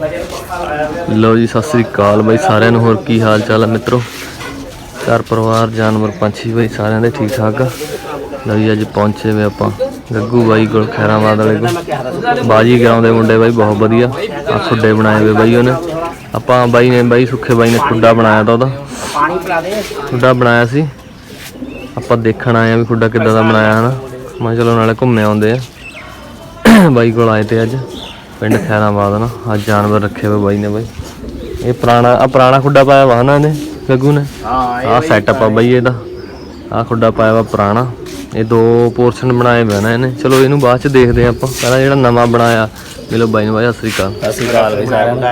ਲੋ ਜੀ, ਸਤਿ ਸ੍ਰੀ ਅਕਾਲ ਬਾਈ ਸਾਰਿਆਂ ਨੂੰ। ਹੋਰ ਕੀ ਹਾਲ ਚਾਲ ਹੈ ਮਿੱਤਰੋ? ਘਰ ਪਰਿਵਾਰ, ਜਾਨਵਰ, ਪੰਛੀ ਬਾਈ ਸਾਰਿਆਂ ਦੇ ਠੀਕ ਠਾਕ ਆ। ਲਓ ਜੀ, ਅੱਜ ਪਹੁੰਚੇ ਵੇ ਆਪਾਂ ਗੱਗੂ ਬਾਈ ਕੋਲ ਖੈਰਾਬਾਦ ਵਾਲੇ ਕੋਲ। ਬਾਜੀ ਗਰਾਉਂਦੇ ਮੁੰਡੇ ਬਾਈ, ਬਹੁਤ ਵਧੀਆ। ਆ ਖੁੱਡੇ ਬਣਾਏ ਵੇ ਬਾਈ ਉਹਨੇ। ਆਪਾਂ ਬਾਈ ਨੇ, ਬਾਈ ਸੁੱਖੇ ਬਾਈ ਨੇ ਖੁੱਡਾ ਬਣਾਇਆ ਤਾਂ ਉਹਦਾ। ਪਾਣੀ ਪਿਲਾ ਦੇ ਖੁੱਡਾ ਬਣਾਇਆ ਸੀ। ਆਪਾਂ ਦੇਖਣ ਆਏ ਆ ਵੀ ਖੁੱਡਾ ਕਿੱਦਾਂ ਦਾ ਬਣਾਇਆ, ਹਨਾ। ਮੈਂ ਕਿਹਾ ਚਲੋ ਨਾਲੇ ਘੁੰਮੇ ਆਉਂਦੇ ਆ। ਬਾਈ ਕੋਲ ਆਏ ਤੇ ਅੱਜ। ਪਿੰਡ ਖੈਰਾਬਾਦ ਨਾ ਅੱਜ ਜਾਨਵਰ ਰੱਖੇ ਹੋਏ ਬਾਈ ਨੇ ਬਾਈ। ਇਹ ਪੁਰਾਣਾ ਆ ਪੁਰਾਣਾ ਖੁੱਡਾ ਪਾਇਆ ਵਾ ਨਾ ਇਹਨੇ ਗੱਗੂ ਨੇ? ਹਾਂ ਆਹ ਸੈਟਅਪ ਆ ਬਾਈ ਇਹਦਾ। ਆਹ ਖੁੱਡਾ ਪਾਇਆ ਵਾ ਪੁਰਾਣਾ। ਇਹ ਦੋ ਪੋਰਸ਼ਨ ਬਣਾਏ ਹੋਏ ਨਾ ਇਹਨੇ। ਚਲੋ ਇਹਨੂੰ ਬਾਅਦ ਚ ਦੇਖਦੇ ਆ ਆਪਾਂ। ਪਹਿਲਾਂ ਜਿਹੜਾ ਨਵਾਂ ਬਣਾਇਆ ਮਿਲੋ ਬਾਈ ਨੂੰ ਬਾਈ ਸਤਿ ਸ੍ਰੀ ਅਕਾਲ। ਸਤਿ ਸ਼੍ਰੀ ਅਕਾਲ ਵੀ ਸਾਰਿਆਂ ਨੂੰ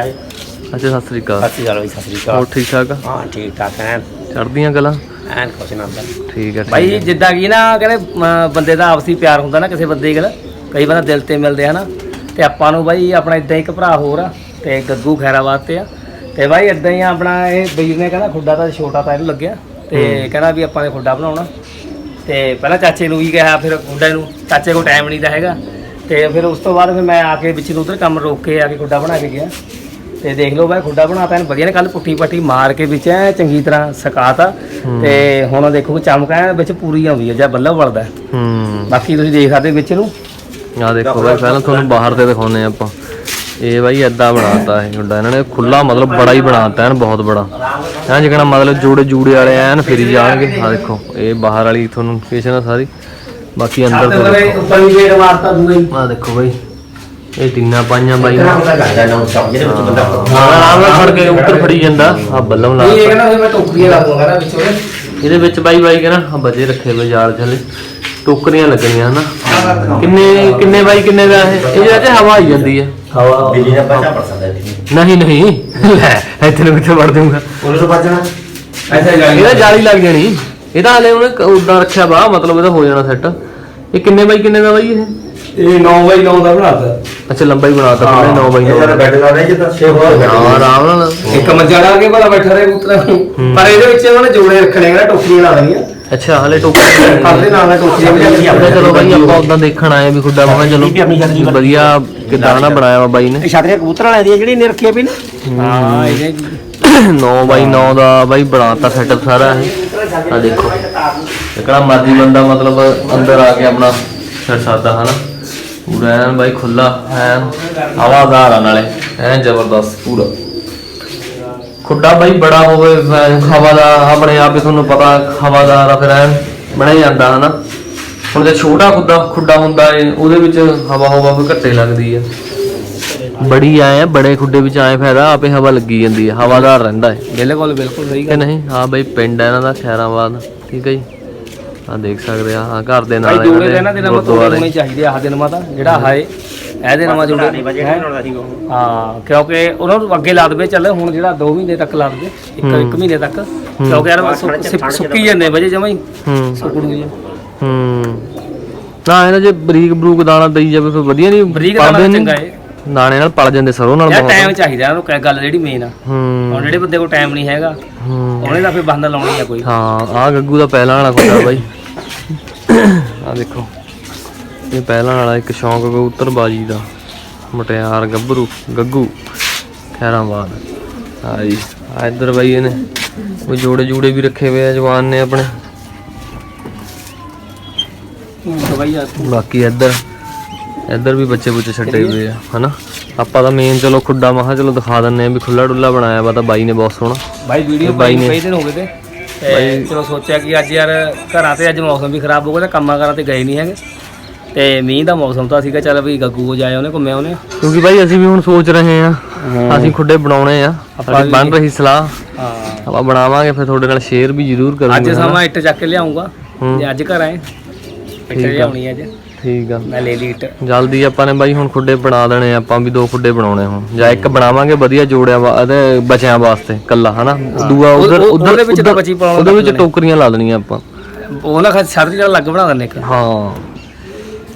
ਅੱਛਾ ਸਤਿ ਸ੍ਰੀ ਅਕਾਲ। ਸਤਿ ਸ਼੍ਰੀ ਅਕਾਲ ਵੀ ਸਤਿ ਸ਼੍ਰੀ ਅਕਾਲ। ਹੋਰ ਠੀਕ ਠਾਕ ਆ? ਹਾਂ ਠੀਕ ਠਾਕ ਐਨ ਚੜਦੀਆਂ ਗੱਲਾਂ? ਐਨ ਕੁਛ ਨਾ ਠੀਕ ਹੈ ਭਾਈ। ਜਿੱਦਾਂ ਕਿ ਨਾ ਕਹਿੰਦੇ ਬੰਦੇ ਦਾ ਆਪਸੀ ਪਿਆਰ ਹੁੰਦਾ ਨਾ ਕਿਸੇ ਬੰਦੇ ਨਾਲ ਕਈ ਵਾਰ ਦਿਲ ਤੇ ਮਿਲਦੇ ਆ ਨਾ। ਤੇ ਆਪਾਂ ਨੂੰ ਬਾਈ ਆਪਣਾ ਇਦਾਂ ਇੱਕ ਭਰਾ ਹੋਰ ਆ ਤੇ ਗੱਗੂ ਖੈਰਾਬਾਦ ਤੇ ਆ। ਤੇ ਬਾਈ ਇਦਾਂ ਹੀ ਆਪਣਾ ਇਹ ਵੀਰ ਨੇ ਕਹਿੰਦਾ ਖੁੱਡਾ ਤਾਂ ਛੋਟਾ ਤਾਂ ਇਹਨੂੰ ਲੱਗਿਆ ਤੇ ਕਹਿੰਦਾ ਵੀ ਆਪਾਂ ਨੇ ਖੁੱਡਾ ਬਣਾਉਣਾ। ਤੇ ਪਹਿਲਾਂ ਚਾਚੇ ਨੂੰ ਵੀ ਕਿਹਾ ਫਿਰ ਖੁੱਡੇ ਨੂੰ ਚਾਚੇ ਕੋਲ ਟਾਈਮ ਨਹੀਂ ਦਾ ਹੈਗਾ। ਤੇ ਫਿਰ ਉਸ ਤੋਂ ਬਾਅਦ ਫਿਰ ਮੈਂ ਆ ਕੇ ਵਿੱਚ ਨੂੰ ਉਧਰ ਕੰਮ ਰੋਕ ਕੇ ਆ ਕੇ ਖੁੱਡਾ ਬਣਾ ਕੇ ਗਿਆ। ਤੇ ਦੇਖ ਲਓ ਬਾਈ ਖੁੱਡਾ ਬਣਾਤਾ ਇਹਨੂੰ ਵਧੀਆ ਨੇ ਕੱਲ ਪੁੱਠੀ ਪੱਟੀ ਮਾਰ ਕੇ ਵਿੱਚ ਐ ਚੰਗੀ ਤਰ੍ਹਾਂ ਸਕਾਤਾ। ਤੇ ਹੁਣ ਦੇਖੋ ਚਮਕ ਐ ਵਿੱਚ ਪੂਰੀ ਆਉਂਦੀ ਹੈ ਜਾਂ ਹੈ। ਹੂੰ। ਬਾਕੀ ਤੁਸੀਂ ਦੇਖ ਸਕਦੇ ਵਿੱਚ ਨੂੰ। ਆ ਦੇਖੋ ਬਾਈ ਪਹਿਲਾਂ ਤੁਹਾਨੂੰ ਬਾਹਰ ਤੇ ਦਿਖਾਉਨੇ ਆਪਾਂ। ਇਹ ਬਾਈ ਏਦਾਂ ਬਣਾਤਾ ਇਹ ਗੁੱਡਾ ਇਹਨਾਂ ਨੇ ਖੁੱਲਾ ਮਤਲਬ ਬੜਾ ਹੀ ਬਣਾਤਾ ਐਨ ਬਹੁਤ ਬੜਾ। ਐਂ ਜਿਕਣਾ ਮਤਲਬ ਜੂੜੇ ਜੂੜੇ ਵਾਲੇ ਐਨ ਫਿਰੀ ਜਾਣਗੇ। ਆ ਦੇਖੋ ਇਹ ਬਾਹਰ ਵਾਲੀ ਤੁਹਾਨੂੰ ਲੋਕੇਸ਼ਨ ਆ ਸਾਰੀ। ਬਾਕੀ ਅੰਦਰ ਤੋਂ ਦੇਖੋ। ਉੱਪਰ ਵੀ ਗੇਟ ਮਾਰਤਾ ਦੂਆ ਹੀ ਆ ਦੇਖੋ ਬਾਈ ਇਹ ਟਿੰਨਾ ਪਾਈਆਂ ਬਾਈ। ਨੇ। ਕਿਹੜਾ ਹੁੰਦਾ ਗਾਂਦਾ ਨਾ ਸਭ ਜਿਹਦੇ ਵਿੱਚ ਬੰਦਾ ਹਾਂ। ਆਰਾਮ ਨਾਲ ਫੜ ਕੇ ਉੱਤਰ ਫੜੀ ਜਾਂਦਾ। ਆ ਬੱਲਮ ਲਾ ਇਹ ਕਹਿੰਦਾ ਮੈਂ ਟੋਕਰੀਆਂ ਲਾ ਦੂੰਗਾ ਨਾ ਵਿੱਚ ਉਹਦੇ ਇਹਦੇ ਵਿੱਚ ਬਾਈ ਬਾਈ ਕਹਿੰਦਾ ਆ ਬਜੇ ਰੱਖੇ ਜਾਲ ਥੱਲੇ ਟੋਕਰੀਆਂ ਲੱਗਣੀਆਂ ਹਨਾ। ਕਿੰਨੇ ਕਿੰਨੇ ਬਾਈ ਕਿੰਨੇ ਦਾ ਇਹ? ਇਹ ਜਿਹੜਾ ਤੇ ਹਵਾ ਆਈ ਜਾਂਦੀ ਹੈ ਹਵਾ ਬਿਜਲੀ ਦਾ ਪੈਸਾ ਪੜ ਸਕਦਾ ਨਹੀਂ ਨਹੀਂ। ਲੈ ਇੱਥੇ ਨੂੰ ਕਿੱਥੇ ਵੜ ਦੂੰਗਾ ਉਹਨੂੰ ਤੋਂ ਬਚਣਾ ਐਸਾ ਜਾਲੀ ਇਹਦਾ ਜਾਲੀ ਲੱਗ ਜਾਣੀ। ਇਹਦਾ ਹਲੇ ਉਹਨੇ ਉਦਾਂ ਰੱਖਿਆ ਵਾ ਮਤਲਬ ਇਹਦਾ ਹੋ ਜਾਣਾ ਸੈੱਟ। ਇਹ ਕਿੰਨੇ ਬਾਈ ਕਿੰਨੇ ਦਾ ਬਾਈ ਇਹ? ਇਹ 9 ਬਾਈ 9 ਦਾ ਬਣਾਤਾ ਅੱਛਾ ਲੰਬਾਈ ਬਣਾਤਾ ਪੂਰੇ 9 ਬਾਈ ਇਹ 9 ਜਰਾ ਬੈੱਡ ਲਾ ਰਹੇ ਜਿੱਦਾਂ ਛੇ ਹੋ ਹਾਂ ਆਰਾਮ ਨਾਲ। ਇੱਕ ਮੰਜਾ ਲਾ ਕੇ ਭਲਾ ਬੈਠਾ ਰਹੇ ਪੁੱਤਰਾ। ਪਰ ਇਹਦੇ ਵਿੱਚ ਉਹਨੇ ਜੋੜੇ ਰੱਖਣੇ ਕਹਿੰਦਾ ਟੋਕਰੀਆਂ ਲਾ ਦੇਣੀਆਂ ਅੱਛਾ ਹਲੇ ਟੋਕਰੀ ਕਰਦੇ ਨਾਲ ਨਾਲ ਟੋਕਰੀਆਂ ਵੀ ਲੱਗੀਆਂ। ਆਪਾਂ ਚਲੋ ਬਾਈ ਆਪਾਂ ਉਦਾਂ ਦੇਖਣ ਆਏ ਵੀ ਖੁੱਡਾ ਮੈਂ ਆਪਣੀ ਚਲੋ ਵਧੀਆ ਕਿਦਾਂ ਨਾ ਬਣਾਇਆ ਵਾ ਬਾਈ ਨੇ। ਇਹ ਛਤਰੀਆਂ ਕਬੂਤਰ ਵਾਲਿਆਂ ਦੀਆਂ ਜਿਹੜੀ ਨੇ ਰੱਖੀਆਂ ਵੀ ਨੇ। ਹਾਂ ਇਹਨੇ 9 ਬਾਈ 9 ਦਾ ਬਾਈ ਬਣਾਤਾ ਸੈਟਅਪ ਸਾਰਾ ਇਹ। ਆ ਦੇਖੋ। ਇਕੜਾ ਮਰਜ਼ੀ ਬੰਦਾ ਮਤਲਬ ਅੰਦਰ ਆ ਕੇ ਆਪਣਾ ਛੱਡ ਸਕਦਾ ਹਨਾ। ਪੂਰਾ ਐਨ ਬਾਈ ਖੁੱਲਾ ਐਨ ਹਵਾਦਾਰ ਆ ਨਾਲੇ। ਐਨ ਜ਼ਬਰਦਸਤ ਪੂਰਾ। ਖੁੱਡਾ ਬਾਈ ਬੜਾ ਹੋਵੇ ਐਨ ਹਵਾਦਾਰ ਆਪਣੇ ਆਪ ਹੀ ਤੁਹਾਨੂੰ ਪਤਾ ਹਵਾਦਾਰ ਆ ਫਿਰ ਐਨ ਬਣਿਆ ਜਾਂਦਾ ਹਨਾ? ਹੁਣ ਜੇ ਛੋਟਾ ਖੁੱਡਾ ਖੁੱਡਾ ਹੁੰਦਾ ਏ ਉਹਦੇ ਵਿੱਚ ਹਵਾ ਹਵਾ ਵੀ ਘੱਟੇ ਲੱਗਦੀ ਆ। ਬੜੀ ਆਏ ਆ ਬੜੇ ਖੁੱਡੇ ਵਿੱਚ ਆਏ ਫਾਇਦਾ ਆਪੇ ਹਵਾ ਲੱਗੀ ਜਾਂਦੀ ਹੈ ਹਵਾਦਾਰ ਰਹਿੰਦਾ ਹੈ ਬਿਲਕੁਲ ਬਿਲਕੁਲ ਸਹੀ ਕਿ ਨਹੀਂ? ਹਾਂ ਬਈ ਪਿੰਡ ਹੈ ਇਹਨਾਂ ਦਾ ਖੈਰਾਬਾਦ ਠੀਕ ਹੈ ਜੀ? ਆ ਦੇਖ ਸਕਦੇ ਆ ਆ ਘਰ ਦੇ ਨਾਲ ਜੋੜੇ ਦੇ ਗੁਰਦੁਆਰੇ। ਹੋਣੇ ਚਾਹੀਦੇ ਆ ਆਹ ਦਿਨ ਮਾ ਤਾਂ ਜਿਹੜਾ ਹਾਏ। ਇਹਦੇ ਨਵਾਂ ਜੋੜੇ ਹੈਂ? ਹਾਂ ਕਿਉਂਕਿ ਉਹਨਾਂ ਨੂੰ ਅੱਗੇ ਲਾ ਦੇਵੇ ਚੱਲ ਹੁਣ ਜਿਹੜਾ 2 ਮਹੀਨੇ ਤੱਕ ਲਾ ਦੇਵੇ ਇੱਕ ਇੱਕ ਮਹੀਨੇ ਤੱਕ। ਕਿਉਂਕਿ ਯਾਰ ਸੁੱਕ- ਸੁੱਕ- ਸੁੱਕੀ ਜਾਂਦੇ ਵਜੇ ਜਮਾਂ ਹੀ। ਹੂੰ। ਸੁੱਕਣਗੇ ਹੂੰ। ਨਾ ਇਹਨਾਂ ਜੇ ਬਰੀਕ ਬਰੂਕ ਦਾਣਾ ਦਈ ਜਾਵੇ ਫਿਰ ਵਧੀਆ ਨਹੀਂ ਬਰੀਕ ਪਲਦੇ ਦਾਣਾ ਨੀ। ਚੰਗਾ ਏ। ਦਾਣੇ ਨਾਲ ਪਲ ਜਾਂਦੇ ਸਰੋਂ ਨਾਲ ਯਾਰ ਬਹੁਤ। ਟਾਈਮ ਚਾਹੀਦਾ ਉਹਨੂੰ ਕਹਿ ਗੱਲ ਜਿਹੜੀ ਮੇਨ ਆ। ਹੂੰ। ਹੁਣ ਜਿਹੜੇ ਬੰਦੇ ਕੋਲ ਟਾਈਮ ਨਹੀਂ ਹੈਗਾ ਹੂੰ। ਉਹਨੇ ਤਾਂ ਫਿਰ ਬੰਦ ਲਾਉਣੀ ਆ ਕੋਈ। ਹਾਂ ਆ ਗੱਗੂ ਦਾ ਪਹਿਲਾਂ ਵਾਲਾ ਖੁੱਡਾ ਬਾਈ। ਆ ਦੇਖੋ। ਇਹ ਪਹਿਲਾਂ ਵਾਲਾ ਇੱਕ ਸ਼ੌਂਕ ਕਬੂਤਰਬਾਜੀ ਦਾ। ਮਟਿਆਰ ਗੱਭਰੂ ਗੱਗੂ ਖੈਰਾਬਾਦ ਆ ਜੀ ਆ ਇੱਧਰ ਬਾਈ ਇਹਨੇ। ਉਹ ਜੋੜੇ ਜੂੜੇ ਵੀ ਰੱਖੇ ਹੋਏ ਆ ਜਵਾਨ ਨੇ ਆਪਣੇ। ਬਾਕੀ ਇੱਧਰ ਇੱਧਰ ਵੀ ਬੱਚੇ ਬੁੱਚੇ ਛੱਡੇ ਹੋਏ ਆ ਹਨਾ? ਆਪਾਂ ਤਾਂ ਮੇਨ ਚਲੋ ਖੁੱਡਾ ਮਹਾ ਚਲੋ ਦਿਖਾ ਦਿੰਨੇ ਆ ਵੀ ਖੁੱਲਾ ਡੁੱਲਾ ਬਣਾਇਆ ਵਾ ਤਾਂ ਬਾਈ ਨੇ ਬਹੁਤ ਸੋਹਣਾ। ਬਾਈ ਵੀਡੀਓ ਬਾਈ ਬਾਈ ਨੇ- ਕਈ ਦਿਨ ਹੋ ਗਏ ਤੇ। ਤੇ ਚਲੋ ਸੋਚਿਆ ਕਿ ਅੱਜ ਯਾਰ ਘਰਾਂ ਤੇ ਅੱਜ ਮੌਸਮ ਵੀ ਖਰਾਬ ਹੋ ਗਿਆ ਤੇ ਕੰਮਾਂ ਕਾਰਾਂ ਤੇ ਗਏ ਨਹੀਂ ਹੈਗੇ। ਤੇ ਮੀਂਹ ਦਾ ਮੌਸਮ ਤਾਂ ਸੀਗਾ ਚੱਲ ਵੀ ਗੱਗੂ ਕੋ ਜਾਏ ਉਹਨੇ ਘੁੰਮਿਆ ਉਹਨੇ। ਕਿਉਂਕਿ ਬਾਈ ਅਸੀਂ ਵੀ ਹੁਣ ਸੋਚ ਰਹੇ ਆ ਅਸੀਂ ਖੁੱਡੇ ਬਣਾਉਣੇ ਆ ਸਾਡੀ ਬਣ ਰਹੀ ਸਲਾਹ। ਹਾਂ। ਆਪਾਂ ਬਣਾਵਾਂਗੇ ਫਿਰ ਤੁਹਾਡੇ ਨਾਲ ਸ਼ੇਅਰ ਵੀ ਜ਼ਰੂਰ ਅੱਜ ਕਰਾਂਗੇ ਸਮਾਂ ਇੱਟ ਚੱਕ ਕੇ ਲਿਆਉਂਗਾ। ਜੇ ਅੱਜ ਘਰ ਆਏ ਇੱਟ ਲਿਆਉਣੀ ਅੱਜ ਠੀਕ ਆ। ਮੈਂ ਲੈ ਲਈ ਇੱਟ। ਜਲਦੀ ਆਪਾਂ ਨੇ ਬਾਈ ਹੁਣ ਖੁੱਡੇ ਬਣਾ ਦੇਣੇ ਆ, ਆਪਾਂ ਵੀ ਦੋ ਖੁੱਡੇ ਬਣਾਉਣੇ ਹੁਣ। ਜਾਂ ਇੱਕ ਬਣਾਵਾਂਗੇ ਵਧੀਆ ਜੋੜਿਆਂ ਵਾ ਇਹਦੇ ਬਚਿਆਂ ਵਾਸਤੇ ਕੱਲਾ ਹਨਾ? ਦੂਆ ਉਧਰ ਉਹ- ਉਧਰ ਉਹਦੇ ਵਿੱਚ ਤਾਂ ਬਚੀ ਪਾਉਣ ਉਹਦੇ ਵਿੱਚ ਟੋਕਰੀਆਂ ਲਾ ਦੇਣੀਆਂ ਆਪਾਂ। ਉਹ ਨਾ ਛੱਡ ਜਿਹੜਾ ਲੱਗ ਬਣਾ ਦਿੰਨੇ ਇੱਕ। ਹਾਂ।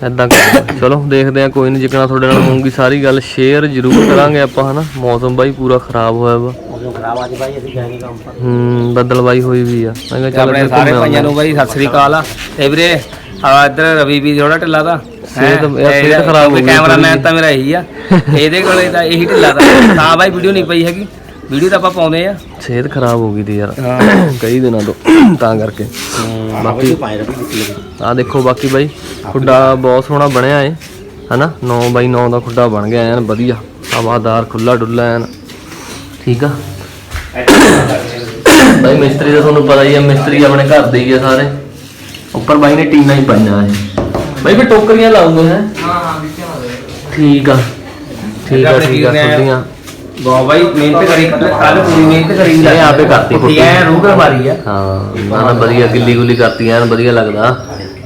ਕਰਾਂਗੇ। ਚਲੋ ਦੇਖਦੇ ਆ ਕੋਈ ਨਹੀਂ ਜਿਕਣਾ ਤੁਹਾਡੇ ਨਾਲ ਹੋਊਗੀ ਸਾਰੀ ਗੱਲ ਸ਼ੇਅਰ ਜ਼ਰੂਰ ਕਰਾਂਗੇ ਆਪਾਂ ਹਨਾ? ਮੌਸਮ ਬਾਈ ਪੂਰਾ ਖਰਾਬ ਹੋਇਆ ਵਾ। ਮੌਸਮ ਖਰਾਬ ਅੱਜ ਭਾਈ ਅਸੀਂ ਗਏ ਨਹੀਂ ਕੰਮ ਪਰ ਹੂੰ ਬੱਦਲਬਾਈ ਹੋਈ ਵੀ ਆ। ਮੈਂ ਕਿਹਾ ਤੇ ਚੱਲ ਆਪਣੇ ਇੱਧਰ ਸਾਰੇ ਭਾਈਆਂ ਨੂੰ ਬਾਈ ਸਤਿ ਸ੍ਰੀ ਅਕਾਲ ਆ। ਤੇ ਵੀਰੇ ਆ ਇੱਧਰ ਰਵੀ ਵੀ ਥੋੜਾ ਢਿੱਲਾ ਦਾ। ਸਿਹਤ ਸਿਹਤ ਖਰਾਬ ਹੋ ਗਈ ਕੈਮਰਾਮੈਨ ਤਾਂ ਮੇਰਾ ਇਹੀ ਆ। ਇਹਦੇ ਕੋਲੇ ਤਾਂ ਇਹੀ ਢਿੱਲਾ ਦਾ। ਤਾਂ ਬਾਈ ਵੀਡੀਓ ਨਹੀਂ ਪਈ ਹੈਗੀ। ਵੀਡੀਓ ਤਾਂ ਆਪਾਂ ਪਾਉਂਦੇ ਆ। ਸਿਹਤ ਖਰਾਬ ਹੋ ਗਈ ਤੀ ਯਾਰ। ਕਈ ਦਿਨਾਂ ਤੋਂ ਤਾਂ ਕਰਕੇ। ਬਾਕੀ ਆ ਦੇਖੋ ਬਾਕੀ ਬਾਈ ਖੁੱਡਾ ਬਹੁਤ ਸੋਹਣਾ ਬਣਿਆ ਏ ਹਨਾ? 9 ਬਾਈ 9 ਦਾ ਖੁੱਡਾ ਬਣ ਗਿਆ ਐਨ ਵਧੀਆ। ਹਵਾਦਾਰ ਖੁੱਲਾ ਡੁੱਲਾ ਐਨ। ਠੀਕ ਆ? ਬਾਈ ਮਿਸਤਰੀ ਦਾ ਤੁਹਾਨੂੰ ਪਤਾ ਹੀ ਆ ਮਿਸਤਰੀ ਆਪਣੇ ਘਰ ਦੇ ਹੀ ਆ ਸਾਰੇ। ਉੱਪਰ ਬਾਈ ਨੇ ਟੀਨਾਂ ਹੀ ਪਾਈਆਂ ਇਹ ਬਾਈ ਵੀ ਟੋਕਰੀਆਂ ਲਾਉਂਗੇ ਹੈ? ਹਾਂ ਹਾਂ ਵਿੱਚੋਂ ਠੀਕ ਆ। ਠੀਕ ਆ ਠੀਕ ਆ ਵੀਰ ਨੇ ਸੁਣਦੀਆਂ ਗੋ ਬਾਈ ਮਿਹਨਤ ਕਰੀ। ਕੱਲ ਪੂਰੀ ਮਿਹਨਤ ਕਰੀ ਇਹ ਆਪੇ ਕਰਤੀ ਪੁੱਟੀ ਐ ਰੂਹ ਮਾਰੀ ਆ। ਹਾਂ ਨਾ ਨਾ ਵਧੀਆ ਗਿੱਲੀ ਗੁੱਲੀ ਕਰਤੀ ਐਨ ਵਧੀਆ ਲੱਗਦਾ।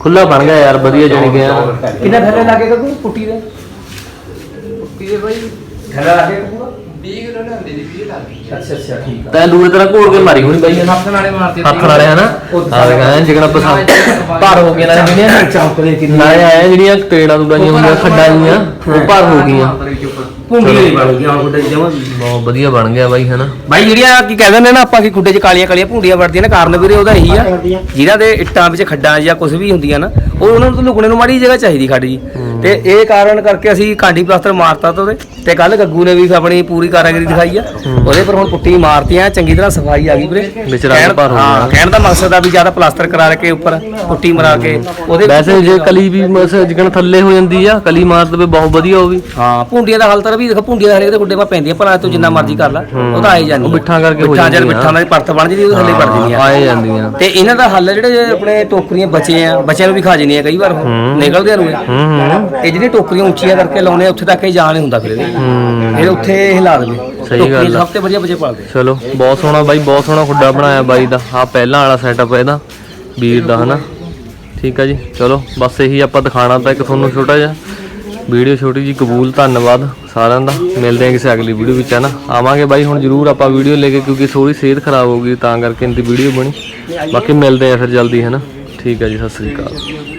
ਖੁੱਲਾ ਬਣ ਗਿਆ ਯਾਰ ਵਧੀਆ ਜਾਣੀ ਕਿ ਐਨ। ਕਿੰਨਾ ਥੱਲੇ ਲੱਗੇ ਕਦੋਂ ਪੁੱਟੀ ਦੇ? ਪੁੱਟੀ ਦੇ ਬਾਈ। ਥੱਲੇ ਲੱਗੇ ਪੂਰਾ 20 ਕਿਲੋ ਲੈਂਦੇ ਦੀ 20 ਲੱਗ ਅੱਛਾ ਅੱਛਾ ਠੀਕ ਆ। ਤੈਂ ਦੂਏ ਤਰ੍ਹਾਂ ਘੋਲ ਕੇ ਮਾਰੀ ਹੋਣੀ ਬਾਈ। ਹੱਥ ਨਾਲੇ ਮਾਰਦੇ ਹੱਥ ਨਾਲੇ ਹਨਾ? ਆ ਕਹਿੰਦਾ ਜਿਹੜਾ ਪਸੰਦ ਭਰ ਹੋ ਗਿਆ ਨਾਲੇ ਜਿਹੜੀਆਂ ਚੌਂਕਦੇ ਕਿੰਨੀ ਨਾਲੇ ਆਏ ਜਿਹੜੀਆਂ ਤੇੜਾਂ ਤੋਂ ਗਈਆਂ ਹੁੰਦੀਆਂ ਖੱਡਾਂ ਜੀਆਂ ਉਹ ਭਰ ਹੋ ਗਈਆਂ। ਭੁੰਗੀ ਬਣ ਗਈ ਹੁਣ ਗੁੱਡੇ ਜਮਾ। ਬਹੁਤ ਵਧੀਆ ਬਣ ਗਿਆ ਬਾਈ ਹਨਾ? ਬਾਈ ਜਿਹੜੀਆਂ ਕੀ ਕਹਿੰਦੇ ਨੇ ਨਾ ਆਪਾਂ ਕਿ ਖੁੱਡੇ 'ਚ ਕਾਲੀਆਂ ਕਾਲੀਆਂ ਭੁੰਡੀਆਂ ਵੜਦੀਆਂ ਨੇ ਕਾਰਨ ਵੀਰੇ ਉਹਦਾ ਇਹੀ ਆ ਜਿਨ੍ਹਾਂ ਦੇ ਇੱਟਾਂ ਵਿੱਚ ਖੱਡਾਂ ਜਾਂ ਕੁਝ ਵੀ ਹੁੰਦੀਆਂ ਨਾ ਉਹ ਉਹਨਾਂ ਨੂੰ ਤਾਂ ਲੁਕਣੇ ਨੂੰ ਮਾੜੀ ਜਗ੍ਹਾ ਚਾਹੀਦੀ ਖੱਡ ਜੀ। ਤੇ ਇਹ ਕਾਰਨ ਕਰਕੇ ਅਸੀਂ ਕਾਂਡੀ ਪਲਾਸਟਰ ਮਾਰਤਾ ਤਾ ਉਹਦੇ। ਤੇ ਕੱਲ ਗੱਗੂ ਨੇ ਵੀ ਆਪਣੀ ਪੂਰੀ ਕਾਰਾਗਰੀ ਦਿਖਾਈ ਆ। ਉਹਦੇ ਪਰ ਹੁਣ ਪੁੱਟੀ ਮਾਰਤੀ ਆ ਚੰਗੀ ਤਰ੍ਹਾਂ ਸਫ਼ਾਈ ਆ ਗਈ ਵੀਰੇ। ਵਿੱਚ ਰੰਗ ਭਰ ਹੋ ਗਿਆ। ਕਹਿਣ ਦਾ ਮਕਸਦ ਆ ਵੀ ਜ਼ਿਆਦਾ ਪਲਾਸਟਰ ਕਰਾ ਕੇ ਉੱਪਰ ਪੁੱਟੀ ਮਰਾ ਕੇ ਉਹਦੇ ਵੈਸੇ ਜੇ ਕਲੀ ਵੀ ਜਿਕਣ ਥੱਲੇ ਹੋ ਜਾਂਦੀ ਆ ਕਲੀ ਮਾਰ ਦਵੇ ਬਹੁਤ ਵਧੀਆ ਉਹ ਵੀ। ਹਾਂ ਭੁੰਡੀਆਂ ਦਾ ਹਾਲ ਤਾਂ ਵੀ ਦੇਖੋ ਭੁੰਡੀਆਂ ਦਾ ਹਰੇਕ ਦੇ ਗੁੱਡੇ ਪਾ ਪੈਂਦੀਆਂ ਭਲਾ ਤੂੰ ਜਿੰਨਾ ਮਰਜ਼ੀ ਕਰ ਲੈ ਉਹ ਤਾਂ ਆਏ ਜਾਂਦੀ ਉਹ ਬਿੱਠਾਂ ਕਰਕੇ ਹੋ ਜਦ ਜਾਂਦੀਆਂ। ਬਿੱਠਾਂ ਦੀ ਪਰਤ ਬਣ ਜਾਂਦੀ ਉਹ ਥੱਲੇ ਵੜ ਜਾਂਦੀਆਂ। ਆਏ ਜਾਂਦੀਆਂ। ਤੇ ਇਹਨਾਂ ਦਾ ਹੱਲ ਜਿਹੜੇ ਆਪਣੇ ਟੋਕਰੀਆਂ ਬਚੇ ਆ ਬੱਚਿਆਂ ਨੂੰ ਵੀ ਖਾ ਜਾਂਦੀਆਂ ਕਈ ਵਾਰ ਨਿਕਲਦੇ ਆ ਹੂੰ ਹੂੰ ਇਹ ਜਿਹੜੀ ਟੋਕਰੀਆਂ ਉੱਚੀਆਂ ਕਰਕੇ ਲਾਉਣੇ ਉੱਥੇ ਤੱਕ ਹੀ ਜਾਣ ਨਹੀਂ ਹੁੰਦਾ ਫਿਰ ਇਹਦੇ। ਹੂੰ। ਫਿਰ ਉੱਥੇ ਹਿਲਾ ਦੇਵੇ। ਸਹੀ ਗੱਲ ਆ। ਸਭ ਤੋਂ ਵਧੀਆ ਬੱਚੇ ਪਾਲਦੇ। ਚਲੋ ਬਹੁਤ ਸੋਹਣਾ ਬਾਈ ਬਹੁਤ ਸੋਹਣਾ ਖੁੱਡਾ ਬਣਾਇਆ ਬਾਈ ਦਾ। ਆ ਪਹਿਲਾਂ ਵਾਲਾ ਸੈਟਅਪ ਇਹਦਾ ਵੀਰ ਦਾ ਹਨਾ? ਠੀਕ ਆ ਜੀ। ਚਲੋ ਬਸ ਇਹੀ ਆਪਾਂ ਦਿਖਾਣਾ ਤਾਂ ਇੱਕ ਤੁਹਾਨੂੰ ਛੋਟਾ ਜਿਹਾ। ਵੀਡੀਓ ਛੋਟੀ ਜੀ ਕਬੂਲ ਧੰਨਵਾਦ ਸਾਰਿਆਂ ਦਾ। ਮਿਲਦੇ ਹਾਂ ਕਿਸੇ ਅਗਲੀ ਵੀਡੀਓ ਵਿੱਚ ਹਨਾ? ਆਵਾਂਗੇ ਬਾਈ ਹੁਣ ਜ਼ਰੂਰ ਆਪਾਂ ਵੀਡੀਓ ਲੈ ਕੇ ਕਿਉਂਕਿ ਥੋੜੀ ਸਿਹਤ ਖਰਾਬ ਹੋ ਗਈ ਤਾਂ ਕਰਕੇ ਇਹਦੀ ਵੀਡੀਓ ਬਣੀ। ਬਾਕੀ ਮਿਲਦੇ ਆ ਫਿਰ ਜਲਦੀ ਹਨਾ? ਠੀਕ ਆ ਜੀ ਸਤਿ ਸ੍ਰੀ ਅਕਾਲ।